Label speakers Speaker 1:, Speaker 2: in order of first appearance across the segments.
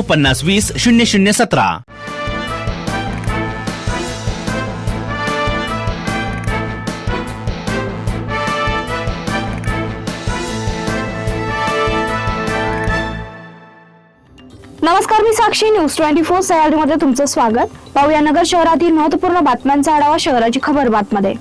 Speaker 1: पन्नास वीस शून्य शून्य सतरा.
Speaker 2: नमस्कार मी साक्षी. न्यूज ट्वेंटी फोर सह्याद्रीमध्ये तुमचं स्वागत. पाहूया नगर शहरातील महत्त्वपूर्ण बातम्यांचा आढावा शहराची खबर बातमध्ये.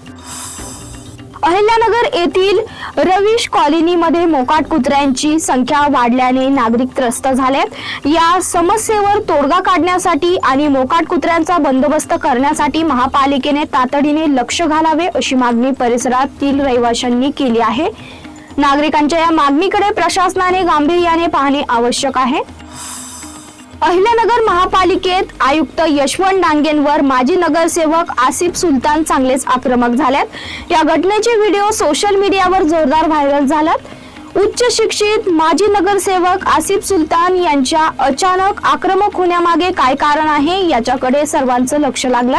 Speaker 2: अहिल्यानगर येथील रवीश कॉलनीमध्ये मोकाट कुत्र्यांची संख्या वाढल्याने नागरिक त्रस्त झालेत या समस्येवर तोडगा काढण्यासाठी आणि मोकाट कुत्र्यांचा बंदोबस्त करण्यासाठी महापालिकेने तातडीने लक्ष घालावे अशी मागणी परिसरातील रहिवाशांनी केली आहे. नागरिकांच्या या मागणीकडे प्रशासनाने गांभीर्याने पाहणे आवश्यक आहे. अहिल्यानगर पालिकेत आयुक्त यशवंत डांगेंवर माजी नगरसेवक आसिफ सुलतान चांगलेच आक्रमक झाल्यात. या घटनेचे व्हिडिओ सोशल मीडियावर जोरदार व्हायरल झाल्यात. उच्च शिक्षित माजी नगरसेवक आसिफ सुलतान यांच्या अचानक आक्रमक होण्यामागे काय कारण आहे याच्याकडे सर्वांचं लक्ष लागलं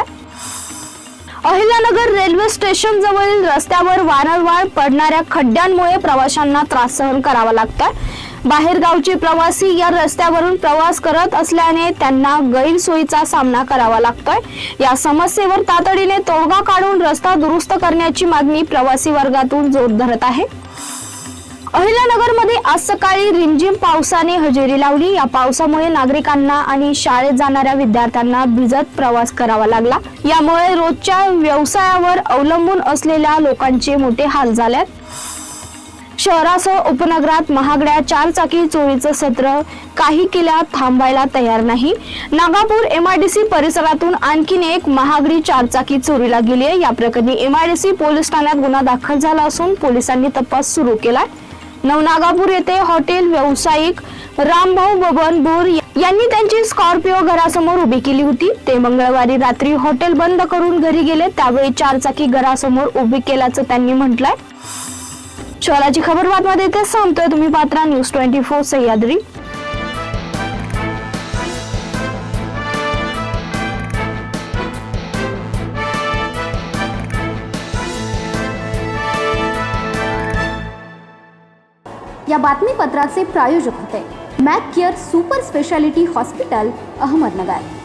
Speaker 2: अहिल्यानगर रेल्वे स्टेशन जवळील रस्त्यावर वारंवार पडणाऱ्या खड्ड्यांमुळे प्रवाशांना त्रास सहन करावा लागतात बाहेरगावचे प्रवासी या रस्त्यावरून प्रवास करत असल्याने त्यांना गैरसोयीचा सामना करावा लागतोय. या समस्येवर तातडीने तोडगा काढून रस्ता दुरुस्त करण्याची मागणी प्रवासी वर्गातून जोर धरत आहे. अहिल्यानगरमध्ये आज सकाळी रिमझिम पावसाने हजेरी लावली. या पावसामुळे नागरिकांना आणि शाळेत जाणाऱ्या विद्यार्थ्यांना भिजत प्रवास करावा लागला. यामुळे रोजच्या व्यवसायावर अवलंबून असलेल्या लोकांचे मोठे हाल झालेत. शहरासह उपनगरात महागड्या चारचाकी चोरीचं सत्र काही किल्ल्या थांबायला तयार नाही. नागापूर एमआयडीसी परिसरातून आणखीन एक महागडी चारचाकी चोरीला गेली आहे. या प्रकरणी एमआयडीसी पोलीस ठाण्यात गुन्हा दाखल झाला असून पोलिसांनी तपास सुरू केलाय. नवनागापूर येथे हॉटेल व्यावसायिक रामभाऊ बबन बोर यांनी त्यांची स्कॉर्पिओ घरासमोर उभी केली होती. ते मंगळवारी रात्री हॉटेल बंद करून घरी गेले. त्यावेळी चारचाकी घरासमोर उभी केल्याचं त्यांनी म्हटलंय. शहराची खबर बातमध्ये ते सांगतोय तुम्ही पात्रा न्यूज़ ट्वेंटी फोर सह्याद्री
Speaker 3: या बातमीपत्राचे प्रायोजक होते. Mac care super speciality hospital Ahmednagar.